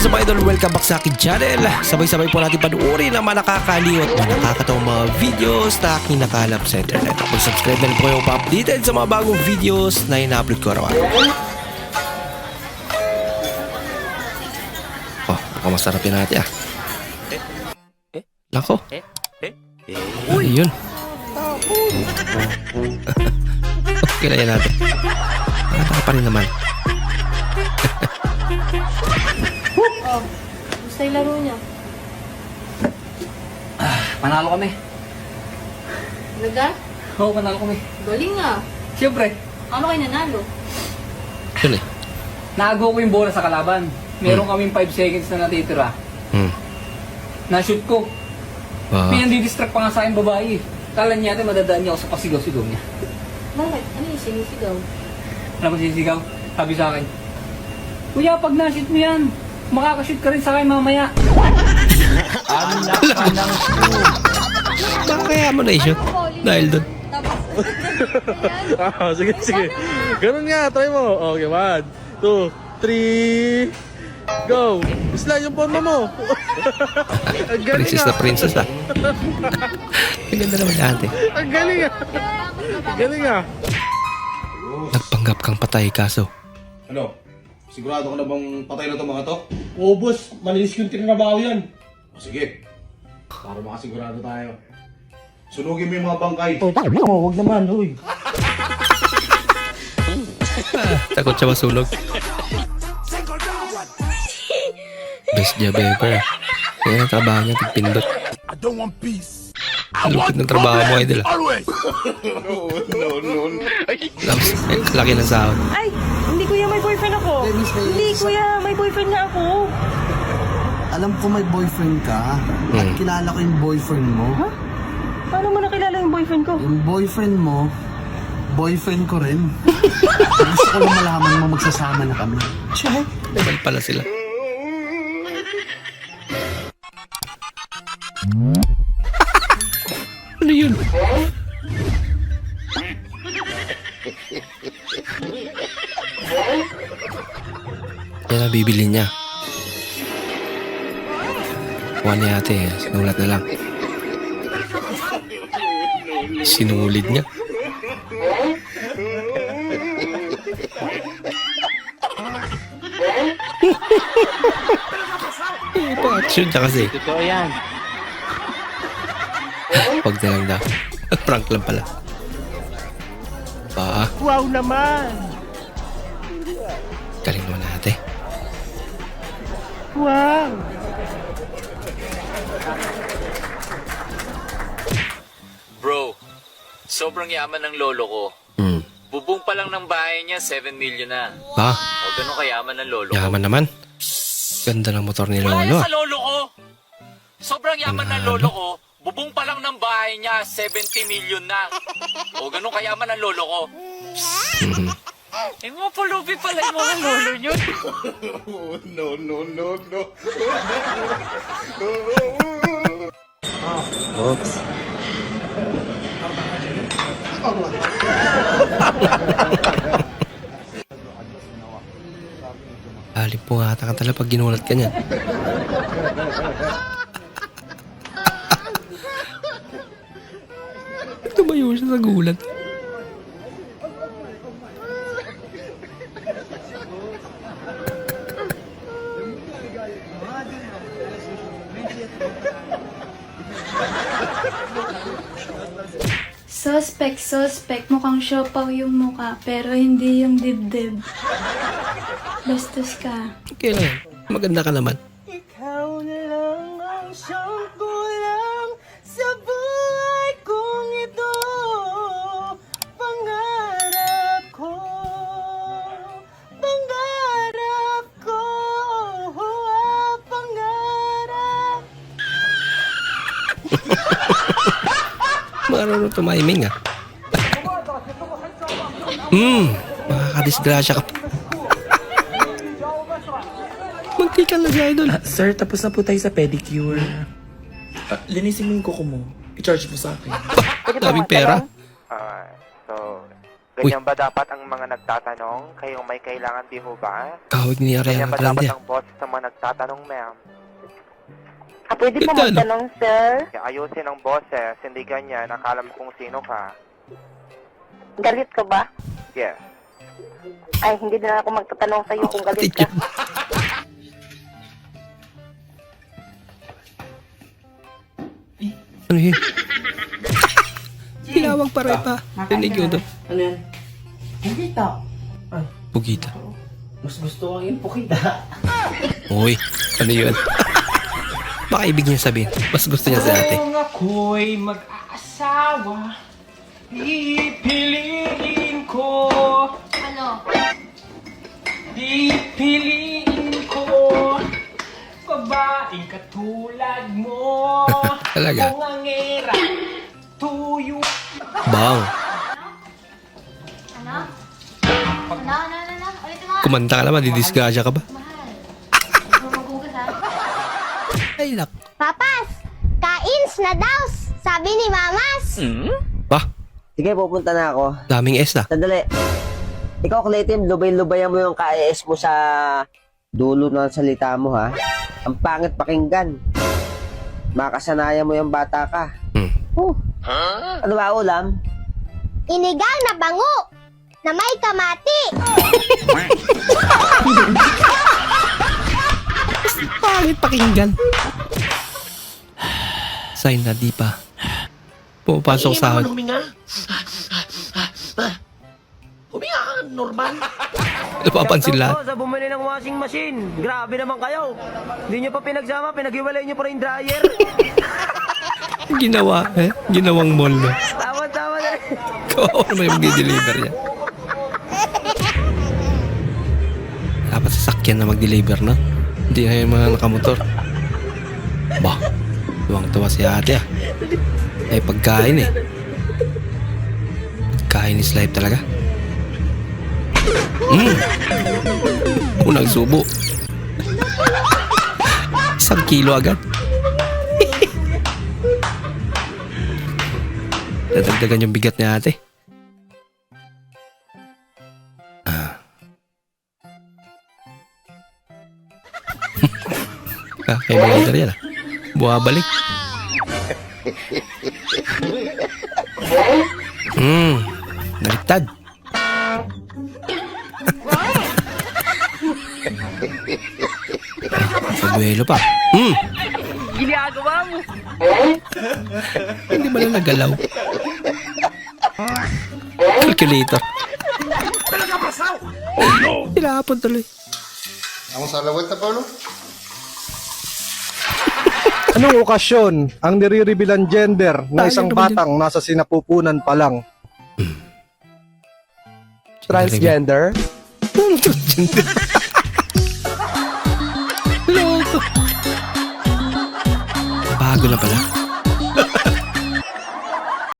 is up idol? Welcome back sa akin channel. Sabay-sabay po natin panuorin ang mga nakakaliw at mga nakakatawang mga videos na aking nakalap sa internet. Kung subscribe na rin po kayo pa-updated sa mga bagong videos na ina-upload ko araw-araw. Oh, mukhang masarap yun natin ah. Lako. Uy! Yun. okay na yan natin. Nakataka pa rin naman. Oh, gusto yung laro niya. Manalo kami. Naga? Oo, panalo kami. Galing nga. Siyempre, Ano kayo nanalo? Yun eh. naago ko yung bola sa kalaban. Meron kaming 5 seconds na natitira. Hmm. Na-shoot ko. Ah. Pinandidistract pa nga sa akin babae. Kala niya natin madadaan niya ako sa pasigaw-sigaw niya. Bakit? Ano yung sinisigaw? Alam mo sisigaw? Sabi sa akin, Kuya, pag na-shoot mo yan, makakashoot ka rin sa akin mamaya. Anak ka ng Baka kaya mo na-shoot. Dahil doon. Tapos, Ah, sige, sige. Ganun nga, try mo. Okay, one, two, three, go. Isla yung forma mo. Ang galing Princess na ah. princess ah. Ang ganda naman yan ate. Ang galing ah. Ang galing ah. Nagpanggap kang patay kaso. Ano? Sigurado ka na bang patay na itong mga to? Oo, boss. Malinis yung tinabaho yan. O sige. Para makasigurado tayo. Sunugin mo yung mga bangkay. Oh, wag naman, uy. Takot siya masunog. Best job ever. Kaya ang trabaho niya, tigpindot. I don't want peace. Lupit ng trabaho mo, idol. ah. no, no, no. Eh, laki ng sahod. Ay, kuya, may boyfriend ako. Hindi kuya, may boyfriend nga ako. Alam ko may boyfriend ka. At Hmm. kilala ko yung boyfriend mo. Paano mo nakilala yung boyfriend ko? Yung boyfriend mo, boyfriend ko rin. Gusto ko lang malaman mo magsasama na kami. Check. Level pala sila. ano yun? Yan ang bibili niya. Kuha niya ate, sinulat na lang. Sinulid niya. Pa-action siya kasi. Totoo yan. Huwag na lang daw. Prank lang pala. Ah, Wow naman. galing naman ate. Wow. Bro, sobrang yaman ng lolo ko. Hmm. Bubong pa lang ng bahay niya, 7 million na. Ah, O ganun kayaman ng lolo ko. yaman naman. Ganda ng motor ni Wala Lolo. ah. sa lolo ko. Sobrang yaman ng lolo ko. Bubong pa lang ng bahay niya, 70 million na. O ganun kayaman ng lolo ko. Mhm. Eh mga pulubi pala yung mga lolo niyo. No, no, no, no. Halip po nga ata ka talaga pag ginulat ka niyan. Tumayo siya sa gulat. Suspect, suspect. Mukhang siopaw yung muka, pero hindi yung dibdib. Bastos ka. Okay lang. Maganda ka naman. Ikaw na lang ang siyang Marunong tumiming ah. Hmm, makakadisgrasya ka. Munti ka lang idol. Sir, tapos na po tayo sa pedicure. Ah, linisin mo yung kuko mo. I-charge mo sa akin. Daming pera. Ah, so, Uy. ganyan ba dapat ang mga nagtatanong? Kayong may kailangan di ho ba? Kawig ni Ganyan Ariana ba dapat Grande. ah. ang boss sa mga nag Tatanong, ma'am. Ah, pwede po Ito, ano? magtanong, sir? Ayusin ang boses, hindi ganyan. Akala mo kung sino ka. Galit ka ba? Yes. Ay, hindi na ako magtatanong sa'yo kung galit ka. Ano yun? Tinawag pa rin pa. Rinig yun doon. Ano yan? Pukita. Pugita. Mas gusto ko yung pukita. Uy, ano yun? Baka ibig niya sabihin. Mas gusto niya sa ate. Kung ako'y mag-aasawa, pipiliin ko, Ano? pipiliin ko, babaeng katulad mo. Talaga? Bungangera, tuyo. Bang. Ano? Ano? Ano? Ano? Ano? Kumanta ka naman, didisgrasya ka ba? Mahal. Huwag mo maghugas, ha? Ay, nak. Papas! Kains na daw! Sabi ni Mamas! Ba, Sige, pupunta na ako. daming S na. Sandali. Ikaw, Clayton, lubay-lubayan mo yung KS mo sa dulo ng salita mo, ha? Ang pangit pakinggan. Makasanayan mo yung bata ka. Hmm. Oh. Ano ba ulam? Inigang na bango! Na may kamati! Pangit pakinggan. Sign na di pa. Pumapasok sa akin. Huminga. Huminga ka, normal. Napapansin lahat. sa bumili ng washing machine. Grabe naman kayo. Hindi nyo pa pinagsama, pinaghiwalay nyo pa rin dryer. Ginawa, eh? Ginawang mall na. Tama-tama na rin. Kawawa naman yung mag-deliver niya. Dapat sasakyan na mag-deliver, no? Hindi na yung mga nakamotor. Bah, tuwang-tuwa si ate ah. Ay pagkain eh. Pagkain is life talaga. Mm. Unang subo. Isang kilo agad. Dadagdagan yung bigat ni ate. Ah. Yung leader yan ah. Buwabalik. Hmm. Baliktad. Pabuelo pa. Hmm. Ginagawa mo. Hindi ba lang nagalaw? Calculator. Tinapon tuloy. Ang salawat na Paolo? Anong okasyon ang nire-reveal ang gender ng isang batang nasa sinapupunan pa lang? Transgender? Loko. Bago na pala.